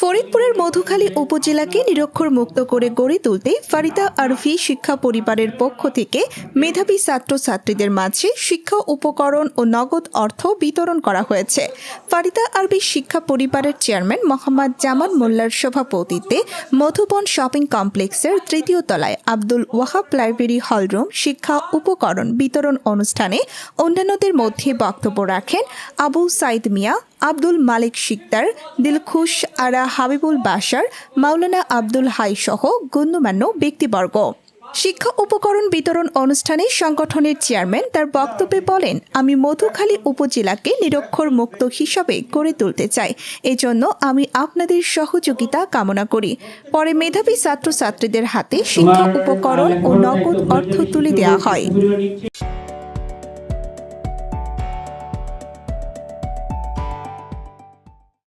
ফরিদপুরের মধুখালী উপজেলাকে নিরক্ষর মুক্ত করে গড়ে তুলতে ফারিদা আরফি শিক্ষা পরিবারের পক্ষ থেকে মেধাবী ছাত্রছাত্রীদের মাঝে শিক্ষা উপকরণ ও নগদ অর্থ বিতরণ করা হয়েছে। ফারিদা আরবি শিক্ষা পরিবারের চেয়ারম্যান মোহাম্মদ জামান মোল্লার সভাপতিত্বে মধুবন শপিং কমপ্লেক্সের তৃতীয় তলায় আব্দুল ওয়াহাব লাইব্রেরি হলরুম শিক্ষা উপকরণ বিতরণ অনুষ্ঠানে অন্যান্যদের মধ্যে বক্তব্য রাখেন আবু সাইদ মিয়া আব্দুল মালিক শিকদার, দিলখুশ আরা হাবিবুল বাসার মাওলানা আব্দুল হাই সহ গণ্যমান্য ব্যক্তিবর্গ। শিক্ষা উপকরণ বিতরণ অনুষ্ঠানে সংগঠনের চেয়ারম্যান তার বক্তব্যে বলেন, আমি মধুখালী উপজেলাকে নিরক্ষর মুক্ত হিসাবে গড়ে তুলতে চাই। এজন্য আমি আপনাদের সহযোগিতা কামনা করি। পরে মেধাবী ছাত্রছাত্রীদের হাতে শিক্ষা উপকরণ ও নগদ অর্থ তুলে দেওয়া হয়।